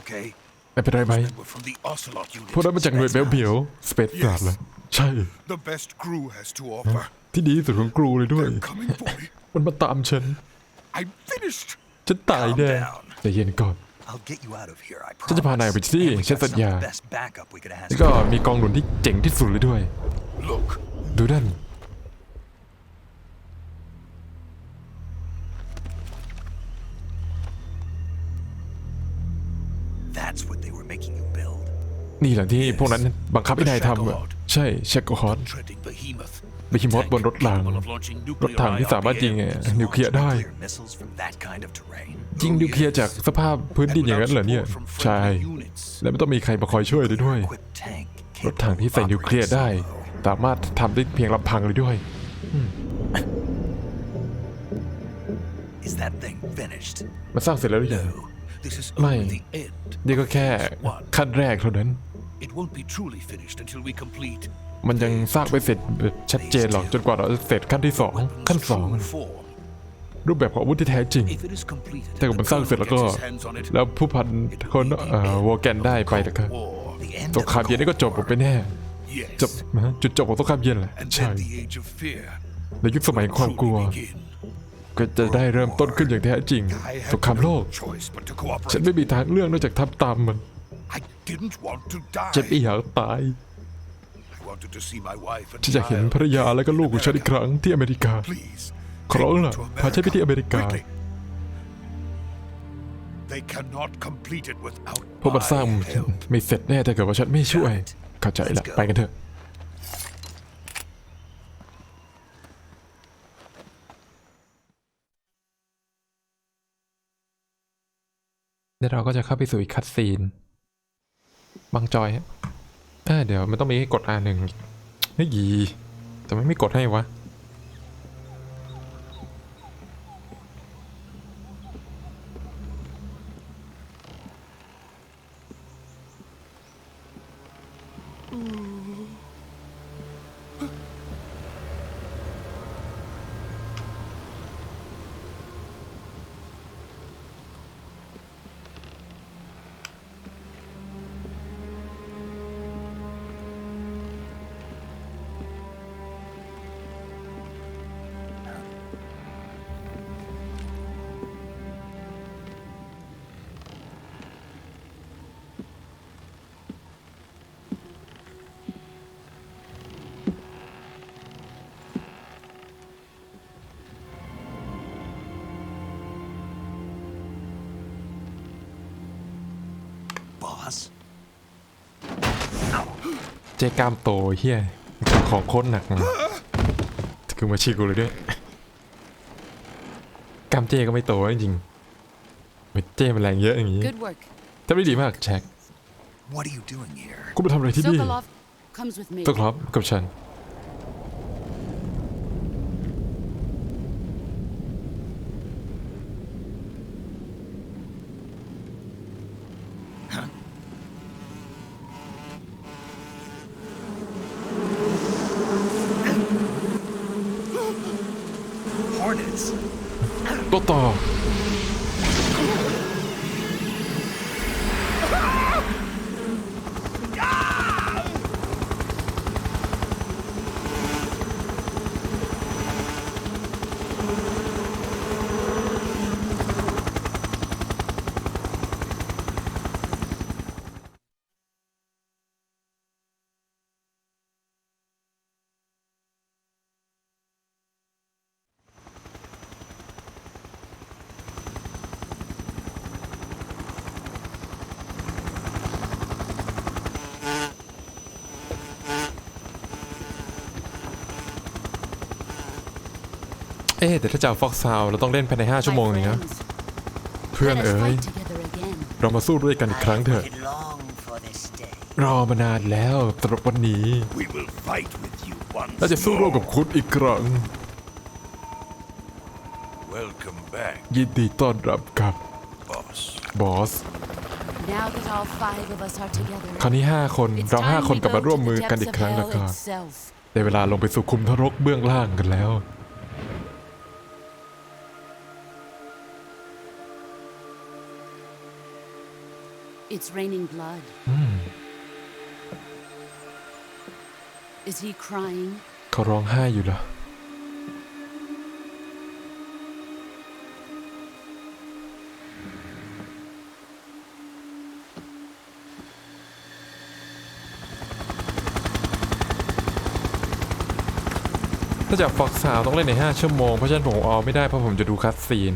okay? ไม่เป็นไรไหม They were from the Ocelot unit. พวกนั้นมาจากหน่วยเบลเบียวสเปซกราดเลยใช่ The best crew has to offer. ที่ดีที่สุดของครูเลยด้วย They're coming for me. มันมาตามฉัน I'm finished. ฉันตายแน่ Calm down. ใจเย็นก่อน I'll get you out of here, I ฉันจะพานายไป promise. ที่ And we ฉัน got สัญ some ญา of the best backup we could have แล้ว asked ก็ for. มีกองหนุนที่เจ๋งที่สุดเลยด้วย Look, ดูนั่น That's what they were making you build. นี่แหละที่พวกนั้นบังคับให้นายทำอะใช่เชคโกฮอต treading behemoth. ไปฮิมอสบนรถราง Capable of launching รถถังที่สามารถยิง nuclear นิวเคลียร์ได้ Nuclear missiles from that kind of terrain. ยิงนิวเคลียร์จากสภาพพื้น And ดินอย่าง without นั้นเหรอเนี่ย support from ใช่ friendly units. และไม่ต้องมีใครมาคอยช่วยเลยด้วย Equipped tank รถถังที่ใส่นิวเคลียร์ได้ สามารถทำได้เพียงลำพังเลยด้วย Is that thing finished? มันสร้างเสร็จแล้วหรือยัง No, this is Mày. only the end. นี่ก็แค่ขั้นแรกเท่านั้น It won't be truly finished until we complete มันยังสร้างไม่เสร็จแบบชัดเจนหรอกจนกว่าเราจะเสร็จขั้นที่สองขั้น weapon's สอง true form. รูปแบบของอาวุธที่แท้จริง If it is completed, แต่ and ก็ the มันสร้างเสร็จ colonel แล้วก็ gets his hands on it, แล้วผู้พันคนเอ่อวอร์แกนได้ไปแล้วก็ war. The end ส of งคราม the เย็นนี่ก็จบลงไปแน่ Yes. จบนะฮะจุดจบของสงครามเย็นแหละ And ใช่ then the age of fear ในยุคสมัยแห่งความกลัว truly begin. ก็จะได้เริ่มต้นขึ้นอย่างแท้จริงสงครามโลก ฉันไม่มีทางเลือกนอกจากทำตามมันฉันไม่อยากตายฉันอยากเห็นภรรยาและก็ลูกของฉันอีกครั้งที่อเมริกา ขอร้องล่ะพาฉันไปที่อเมริกาพราะมันสร้างไม่เสร็จแน่ถ้าเกิดว่าฉันไม่ช่วย เข้าใจละไปกันเถอะ เดี๋ยวเราก็จะเข้าไปสู่อีกคัดซีน บางจอยเอ้ยเดี๋ยวมันต้องมีให้กด R หนึ่งเฮ้ยยีแต่มันไม่กดให้วะ เจกล้ามโตเฮียของโคตรหนักนะคือมาชีกูเลยด้วยกล้ามเจก็ไม่โตจริงๆไม่เจมันแรงเยอะอย่างนี้ Good work. ทำได้ดีมากแช็ค What are you doing here? กูมาทำอะไรที่นี่ Sokolov comes with me. ต้องครับกับฉัน Hornets. โเอ๊ะแต่ถ้าจะเอาฟ็อกซาวเราต้องเล่นภายใน 5 ชั่วโมง My นี้นะ friends, เพื่อน let us เอ๋ย fight together again. เรามาสู้ด้วยกันอีกครั้งเถอะ waited long for this day. รอมานานแล้วสำหรับวันนี้ We will fight with you once เราจะสู้ร่วมกับ more. คุณอีกครั้ง Welcome back, ยินดีต้อนรับกับ boss. บอส Now that all five of us are together, คราวนี้ 5 คน it's เรา time 5คน we กลับ go มาร่วม to มือ the กัน depths อีก of ครั้งแล้ว hell ครับ itself. ได้เวลาลงไปสู่คุมทรกเบื้องล่างกันแล้ว It's raining blood. Is he crying? เขาร้องไห้อยู่เหรอ ถ้าจากฟอกสาวต้องเล่นใน 5 ชั่วโมง เพราะฉะนั้นผมเอาไม่ได้เพราะผมจะดูคัดซีน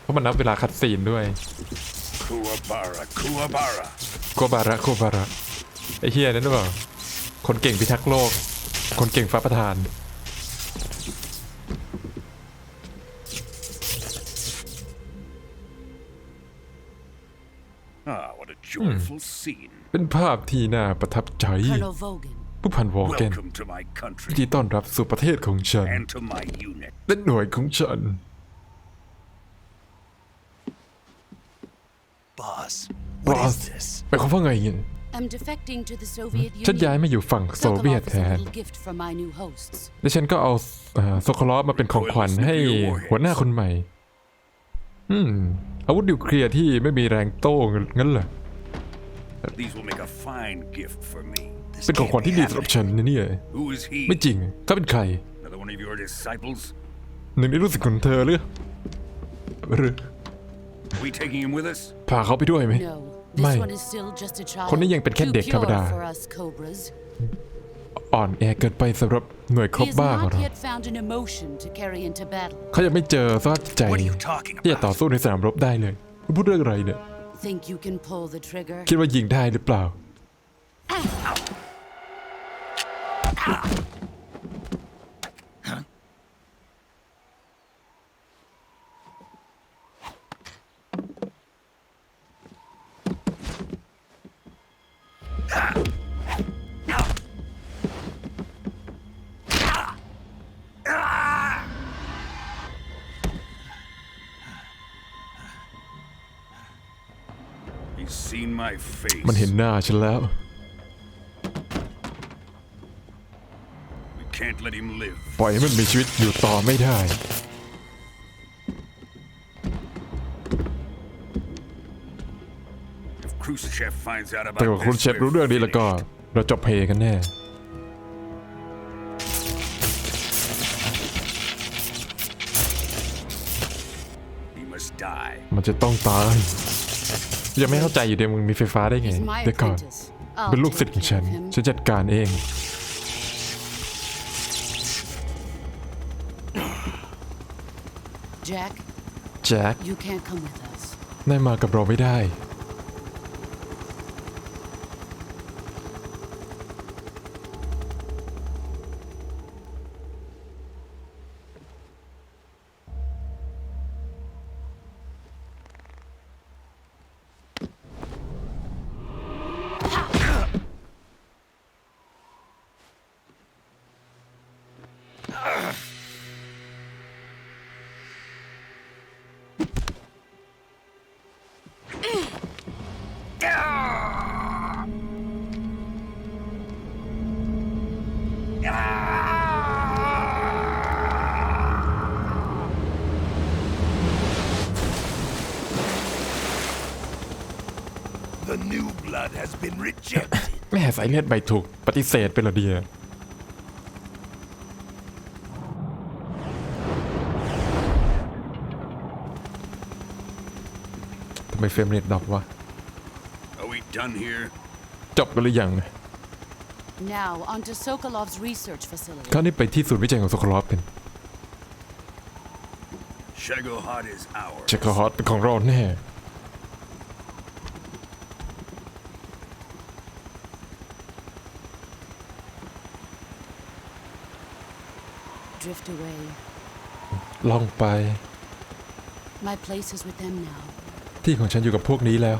เพราะมันนับเวลาคัดซีนด้วย Kuwabara, Kuwabara. โกบาระโกบาระไอ้เฮียนั่นหรือเปล่าคนเก่งพิทักษ์โลก คนเก่งฟ้าประธาน Ah, what a joyful scene. เป็นภาพที่น่าประทับใจ Colonel Vogan. ผู้พันวอร์แกน Welcome to my ยิน country ดีต้อนรับสู่ประเทศของฉัน and to my unit. และหน่วยของฉัน Boss, what Boss. is this? หมายความว่าไงเนี่ย I'm defecting to the Soviet ฉันย้าย Union. มาอยู่ฝั่งโซเวียต Sokolov แท is a น little gift from my new hosts. และฉันก็เอาโซโคลอฟมาเป็นของขวัญให้หัวหน้าคนใหม่ อืม อาวุธนิวเคลียร์ที่ไม่มีแรงโต้งั้นเหรอ These will make a fine gift for me. This เป็นของ can't ขวัญ be ที่ดีสำหรับ happening. ฉันนะเนี่ย Who is he? ไม่จริงเขาเป็นใคร Another one of your disciples? หนึ่งในลูกศิษย์ของเธอหรือหรือ we taking him with us? พาเขาไปด้วยไหม No, this Mai. one is still just a child. คนนี้ยังเป็นแค่ Too เด็กธรรม pure ดา for us cobras. อ่อนแอเกินไปสำหรับหน่วยคร He บ has บ้าของ not เรา yet found an emotion to carry into battle. เขายังไม่เจอสภาพจิตใจ What are you talking ที่จะต่อ about? สู้ในสนามรบได้เลยคุณพูดเรื่องอะไรเนี่ย Think you can pull the trigger? คิดว่ายิงได้หรือเปล่า seen my face. มันเห็นหน้าฉันแล้ว We can't let him live. ปล่อยให้มันมีชีวิตอยู่ต่อไม่ได้ If Khrushchev finds out แต่ about ว่าคุณ this, เชฟ we're รู้เรื่องนี้แล้วก็ finished. เราจบเพลกันแน่ He must die. มันจะต้องตาย ยังไม่เข้าใจอยู่เดี๋ยวมึงมีไฟฟ้าได้ไง He's my เดี๋ยวก่อน apprentice. I'll เป็นลูกศิษ take ย์ของฉัน care of him. ฉันจัดการเอง Jack, แจ็ค you can't come with us. นายมากับเราไม่ได้ The new blood has been rejected. แม่สายเลือดใบถูกปฏิเสธไปเหรอเดียทำไมเฟรมเรทดรอปวะ Are we done here? จบกันหรือยัง Now, onto Sokolov's research facility. คราวนี้ไปที่ศูนย์วิจัยของโซโคลอฟกัน Shagohod is ours. เจคฮอตเป็นของเราแน่ Drift away. ลองไป My place is with them now. ที่ของฉันอยู่กับพวกนี้แล้ว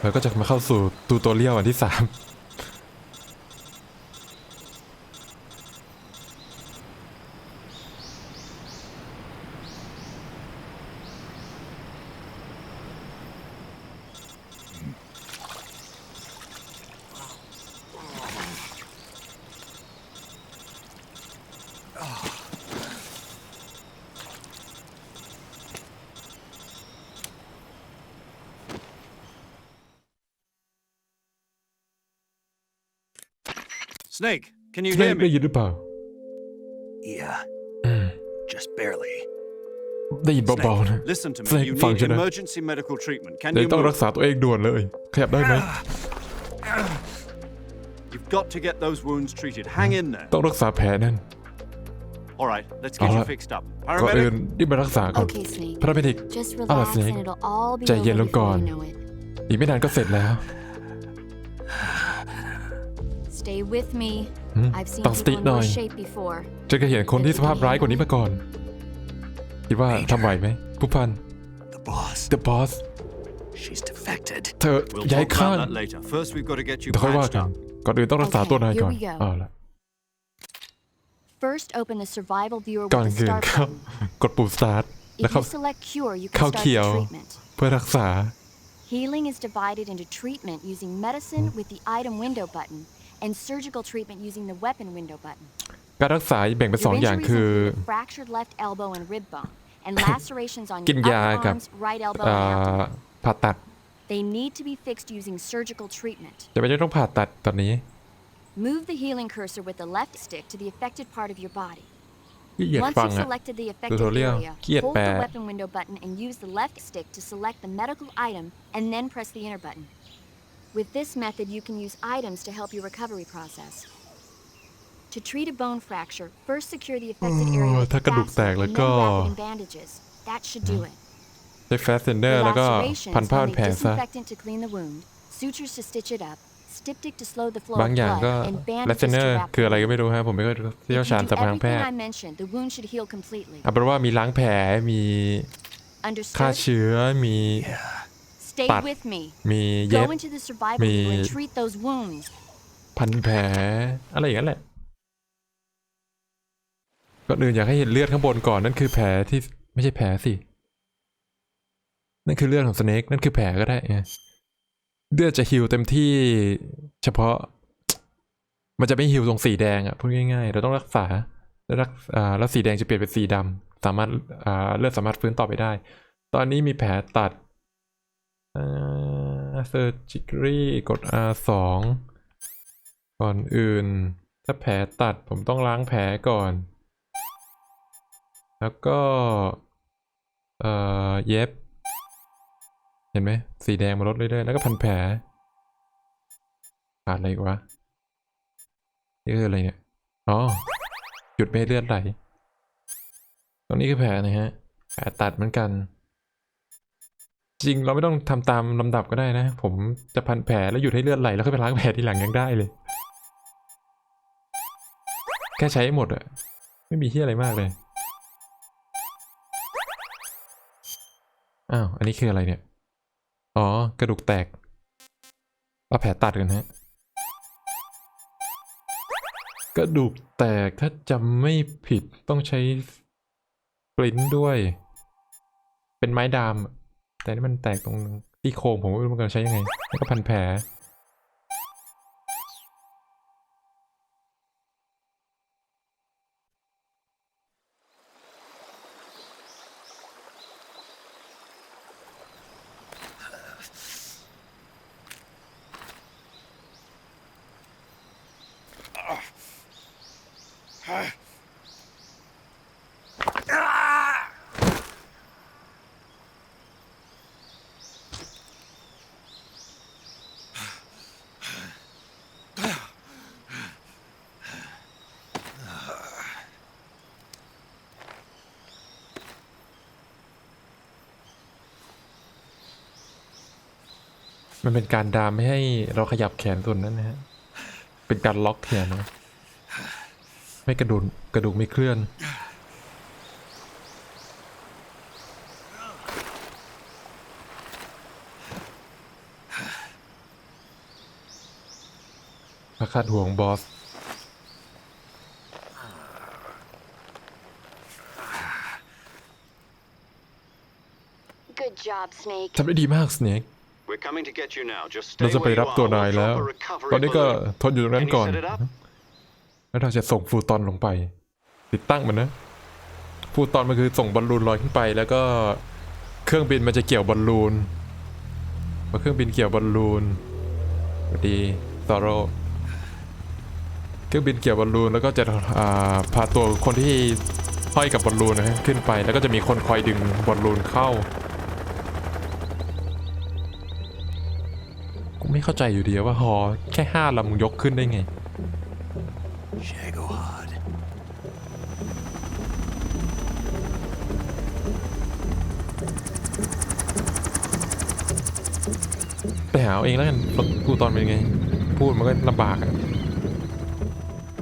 แล้วก็จะมาเข้าสู่ตูตัวเลียวอันที่สาม Snake, can you ได้ hear ได้ me? ยินหรือเปล่า Yeah, อืม just barely. ได้ยินเบาๆนะ Listen to me. Snake, You need function, eh? emergency medical treatment. Can เดี๋ยว you ต้องรัก move? ษาตัวเองด่วนเลย ขยับได้ไหม You've got to get those wounds treated. Hang in there. ต้องรักษาแผลนั่น All right, let's get you Alright. fixed up. ก่อนอื่น Paramedic, รีบมารักษาก่อน Okay, Snake. พาราเมดิก Just I'll relax Snake. and it'll all be ใจ over เย็นลงก่อน before you know it. อีกไม่นานก็เสร็จแล้ว Stay with me. อืม I've seen ต้องสติ people in หน่อย worse shape before. ฉันก็เห็นคนที่สภาพร้ายกว่านี้มาก่อน คิดว่าทำไหวไหมผู้พัน The boss. The Boss She's defected. เธอ we'll ย้าย talk ข้าง about that later. First, we've got to get you เดี๋ยวค่อยว่า patched กัน up. ก่อนอื่นต้องรักษา Okay, ตัวนาย here ก่อน we go. เอาละ First, open the survival viewer ก่อน with the อื่น start ครับ button. กดปุ่ม start แล้ว If ครับ you select cure, you can เข้า start เขียว the treatment. เพื่อรักษา Healing is divided into treatment using medicine with the item window button and surgical treatment using the weapon window button. การรักษาแบ่งเป็นสอง Your อย่าง injuries คือ include a fractured left elbow and rib bone and lacerations on กิน your ยา upper กับ arms, right elbow เอ่ and อ abdomen. ผ่าตัด They need to be fixed using surgical treatment. จะไม่ได้ต้องผ่าตัดตอนนี้ Move the healing cursor with the left stick to the affected part of your body. ขี้เกียจ Once ฟัง you've อะ selected the affected Tutorial. area, เกลียด hold แปล the weapon window button and use the left stick to select the medical item and then press the enter button. With this method, you can use items to help your recovery process. To treat a bone fracture, first secure the affected area โอ้ with ถ้ากระดูกแตก fastener แล้ว and ก็ then wrap it in bandages. That should do it. ใช้แฟสเซนเดอ The ร์แล้วก็ lacerations พันผ้า will พัน need แผลซะ disinfectant to clean the wound, sutures to stitch it up, styptic to slow the flow บาง of อย่างก็ blood, and แลสเซ bandages เนอ to ร์ wrap คือ the อะไรก็ wound. ไม่รู้ฮะผมไม่ค่อยเชี่ยว If ชาญ you สำ do หรับแพ everything ทย์ I mentioned, the wound should heal completely. เอาเป็นว่ามีล้างแผลมีฆ่า Understood? เชื้อมี Stay But- with me. มีเย็บ Go into the survival Me- view and treat those wounds. พันแผลอะไรอย่างนั้นแหละก่อนอื่นอยากให้เห็นเลือดข้างบนก่อนนั่นคือแผลที่ไม่ใช่แผลสิ นั่นคือเลือดของสเนกนั่นคือแผลก็ได้ไงเลือดจะฮิวเต็มที่เฉพาะ มันจะไม่ฮิวตรงสีแดงอะพูดง่ายๆ เราต้องรักษา แล้วรักอ่าแล้วสีแดงจะเปลี่ยนเป็นสีดำสามารถอ่าเลือดสามารถฟื้นต่อไปได้ ตอนนี้มีแผลตัดอ่า เซอร์จิกรีกด R สองก่อนอื่น ถ้าแผลตัดผมต้องล้างแผลก่อน แล้วก็ เอ่อ เย็บ เห็นไหม สีแดงมาลดเรื่อยๆ แล้วก็พันแผลขาดอะไรอีกวะนี่คืออะไรเนี่ย อ๋อ หยุดไม่ให้เลือดไหล ตรงนี้คือแผลนะฮะ แผลตัดเหมือนกัน จริงเราไม่ต้องทำตามลำดับก็ได้นะ ผมจะพันแผลแล้วหยุดให้เลือดไหลแล้วค่อยไปล้างแผลทีหลังยังได้เลย แค่ใช้ให้หมดอะไม่มีที่อะไรมากเลยอ้าวอันนี้คืออะไรเนี่ย อ๋อกระดูกแตกเอาแผลตัดกันฮะกระดูกแตกถ้าจำไม่ผิดต้องใช้ปริ้นด้วย เป็นไม้ดาม แต่นี่มันแตกตรงที่โครงผมไม่รู้มันจะใช้ยังไง แล้วก็พันแผล มันเป็นการดามไม่ให้เราขยับแขนส่วนนั้นนะฮะ เป็นการล็อกแขนนะไม่กระดูกกระดูกไม่เคลื่อนพระคาดห่วงบอส Good job, Snake. ทำได้ดีมากสเนก We're coming to get you now. Just เรา stay จะไป where you รับตั are. วนาย We'll แล้ว drop a recovery ตอนนี้ก็ balloon. ทนอยู่ตรงนั้น Can you ก่อน set it up? แล้วเราจะส่งฟูตอนลงไป ติดตั้งมันนะ ฟูตอนมันคือส่งบอลลูนลอยขึ้นไป แล้วก็เครื่องบินมันจะเกี่ยวบอลลูนพอเครื่องบินเกี่ยวบอลลูนสวัสดีซอโรเครื่องบินเกี่ยวบอลลูนแล้วก็จะอ่าพาตัวคนที่ห้อยกับบอลลูนนะฮะขึ้นไป แล้วก็จะมีคนคอยดึงบอลลูนเข้า ไม่เข้าใจอยู่ดีว่าฮอแค่ห้าลำมึงยกขึ้นได้ไง Shagohod. ไปหาเอาเองแล้วกันพูดตอนเป็นไง พูดมันก็ลำบากอะ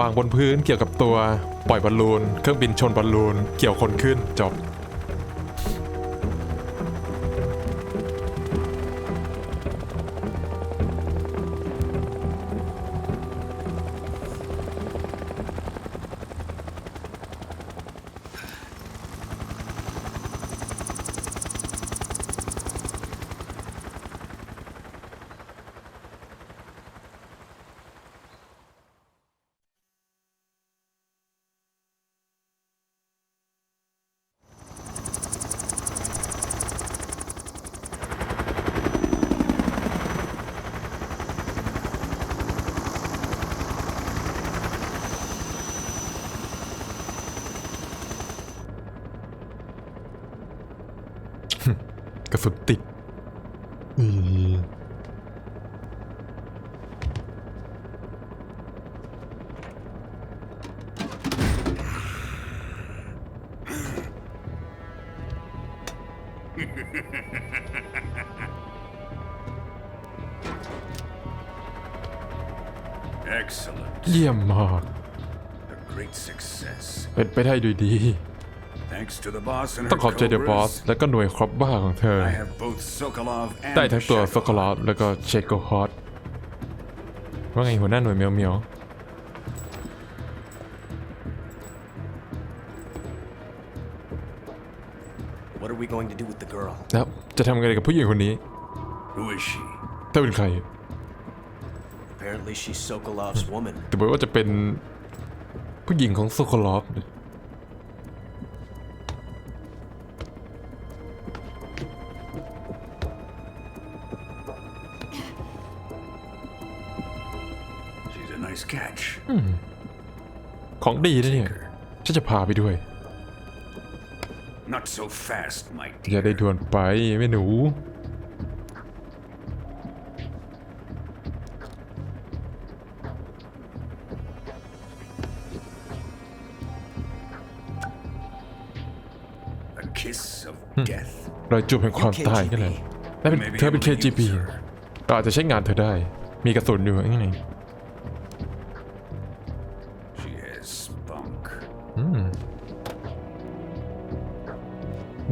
วางบนพื้นเกี่ยวกับตัว ปล่อยบอลลูน เครื่องบินชนบอลลูน เกี่ยวคนขึ้นจบ สุนติดอืม Excellent. เยี่ยมมาก A great success. เป็นไปได้ด้วยดี ต้อง her ขอบใจเดอะบอส cobras, และก็หน่วยครอบบ้าของเธอ I have both Sokolov and ได้ทั้งตัว Shadow. สกอลอตแล้วก็เชโกฮอตว่าไงหัวหน้าหน่วยเมียวเมียว What are we going to do with the girl? แล้วจะทำไงกับผู้หญิงคนนี้ Who is she? เธอเป็นใคร Apparently, she's Sokolov's woman. แต่บอกว่าจะเป็นผู้หญิงของโซโคลอฟ ของดีนะเนี่ย ฉันจะพาไปด้วย Not so fast, my อย่า dear. ได้ด่วนไปแม่หนู A kiss of death. รอยจูบแห่งความตายกันเลยและเป็น Maybe เธอเป็น I'm gonna KGB use her. เราอาจจะใช้งานเธอได้ มีกระสุนอยู่ยังไง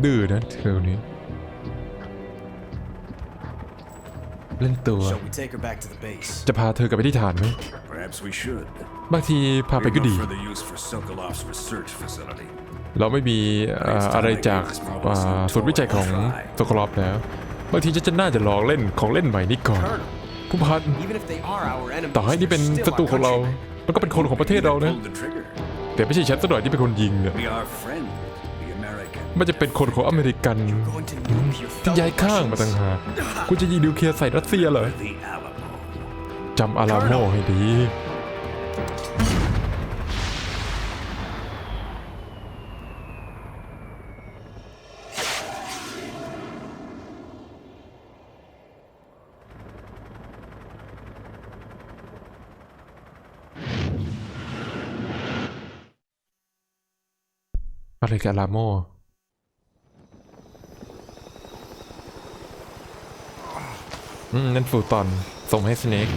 ดื้อนะเธอคนนี้เล่นตัว Shall we take her back to the base? จะพาเธอกลับไปที่ฐานไหม Perhaps we should. บางทีพาไป We ก็ have ดี no further use for Sokolov's research facility. เราไม่มีเอ่ออะไรจากอ่าศูนย์วิจัยของโซโคลอฟแล้ว บางทีจะจะน่าจะลองเล่นของเล่นใหม่นี้ก่อนผู้พัน Even if they are our enemies, ต่อให้นี่เป็น they're ศั still ตรู our ของเรา countrymen. แล้วก็เป็นคนของประเทศเรานะ Pulled the trigger. แต่ไม่ใช่ฉันซะหน่อยที่เป็นคนยิงเนี่ย Be our friend, the American. มันจะเป็นคนของอเมริกันที่ย้ายข้างมาต่างหากคุณจะยิงนิวเคลียร์ใส่รัสเซียเหรอจำอาราโมให้ดี อะไรกับอาราโม อืมนั่นฟูตอนส่งให้สเนก